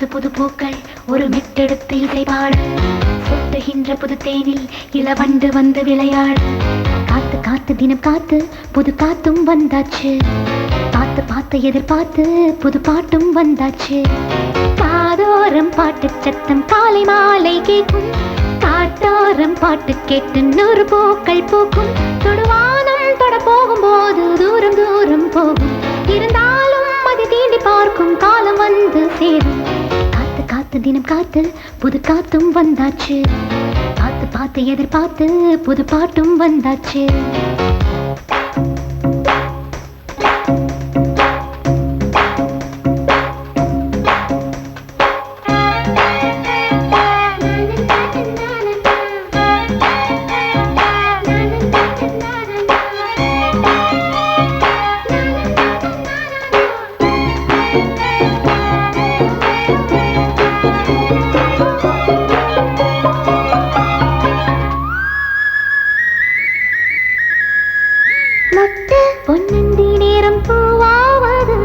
புது புது பூக்கள் ஒரு மெட்டெடுத்து இசை பாட. சொட்டுகின்ற புது தேனில் இளவண்டு வந்து விளையாட. காத்து காத்து தினம் காத்து புது காத்தும் வந்தாச்சு. பார்த்து பார்த்து எதிர்பார்த்து புது பாட்டும் வந்தாச்சு. காதோரம் பாட்டு சத்தம் காலை மாலை கேட்கும். காட்டோரம் பாட்டு கேட்டு நூறு பூக்கள் பூக்கும். தொடுவானம் தொட போகும்போது தூரம் தூரம் போகும். இருந்தாலும் அது தீண்டி பார்க்கும் காலம் வந்து சேரும். காத்து தினம் காத்து புது காத்தும் வந்தாச்சு. பார்த்து பார்த்து எதிர்பார்த்து புது பாட்டும் வந்தாச்சு. மொட்டு பொன்னந்தி நேரம் பூவாவது.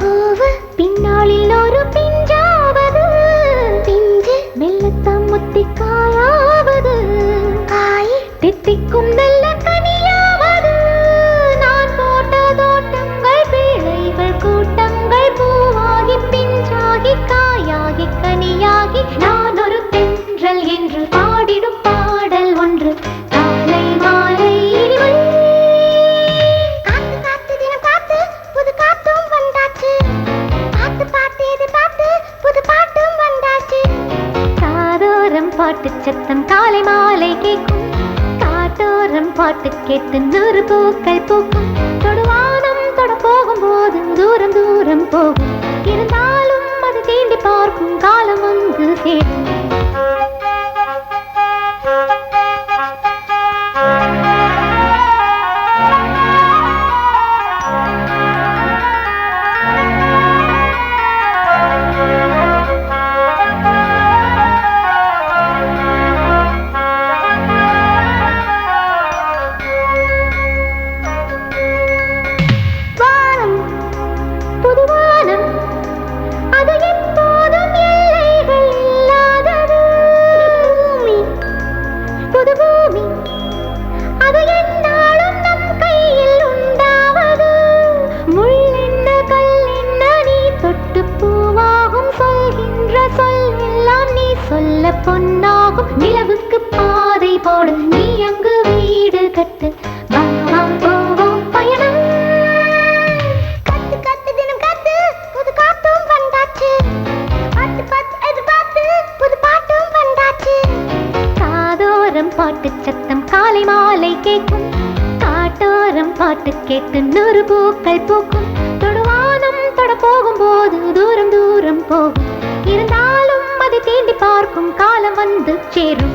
பூவு பின்னாளில் ஒரு பிஞ்சாவது. பிஞ்சு மெல்லத்தாம் முத்தி காயாவது. காய் தித்திக்கும் நல்ல கனியாவது. நான் போட்ட தோட்டங்கள் பிழைகள் கூட்டங்கள் பூவாகி பிஞ்சாகி காயாகி கனியாகி நான் ஒரு தென்றல் என்று பாட்டு சத்தம் காலை மாலை கேட்கும். காட்டோரம் பாட்டு கேட்டு நூறு பூக்கள் பூக்கும். தொடுவானம் தொட போகும் போது தூரம் தூரம் போகும். இருந்தாலும் அது தீண்டி பார்க்கும் காலம் வந்து சேரும் பூமி அது நம் கையில் உண்டாவது முள் என்ன கல் என்ன நீ தொட்டு பூவாகும் சொல்கின்ற சொல் எல்லாம் நீ சொல்ல பொன்னாகும் பாட்டு சத்தம் காலை மாலை கேட்கும். காட்டோரம் பாட்டு கேட்டு நூறு பூக்கள் பூக்கும். தொடுவானம் தொட போகும்போது தூரம் தூரம் போகும். இருந்தாலும் அதை தீண்டி பார்க்கும் காலம் வந்து சேரும்.